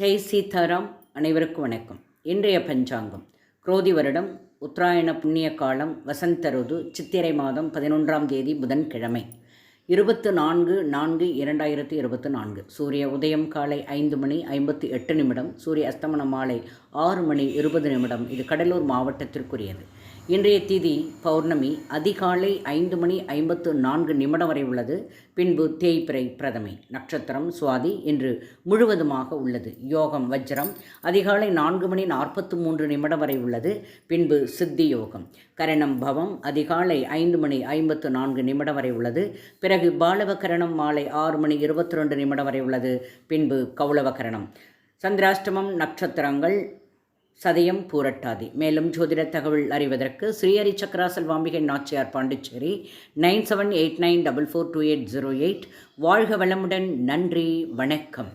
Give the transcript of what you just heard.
ஜெய் சீதாராம் அனைவருக்கும் வணக்கம். இன்றைய பஞ்சாங்கம் குரோதி வருடம் உத்தராயண புண்ணிய காலம் வசந்த ருது சித்திரை மாதம் பதினொன்றாம் தேதி புதன்கிழமை. இருபத்து நான்கு நான்கு இரண்டாயிரத்தி இருபத்து நான்கு. சூரிய உதயம் காலை ஐந்து மணி ஐம்பத்தி எட்டு நிமிடம் சூரிய அஸ்தமனம் மாலை ஆறு மணி இருபது நிமிடம். இது கடலூர் மாவட்டத்திற்குரியது. இன்றைய திதி பௌர்ணமி அதிகாலை ஐந்து மணி ஐம்பத்து நான்கு நிமிடம் வரை உள்ளது. பின்பு தேய்பிறை பிரதமை. நட்சத்திரம் சுவாதி என்று முழுவதுமாக உள்ளது. யோகம் வஜ்ரம் அதிகாலை நான்கு மணி நாற்பத்து மூன்று நிமிடம் வரை உள்ளது. பின்பு சித்தி யோகம். கரணம் பவம் அதிகாலை ஐந்து மணி ஐம்பத்து நான்கு நிமிடம் வரை உள்ளது. பிறகு பிறகு பாலவகரணம் மாலை ஆறு மணி இருபத்தி ரெண்டு நிமிடம் வரை உள்ளது. பின்பு கௌளவ கரணம் சந்திராஷ்டமம் நட்சத்திரங்கள் சதயம் பூரட்டாதி. மேலும் ஜோதிட தகவல் அறிவதற்கு ஸ்ரீஹரி சக்கராசல் வாம்பிகை Nachiyar Pondicherry nine seven eight nine double four two eight zero eight. வாழ்க வளமுடன். நன்றி. வணக்கம்.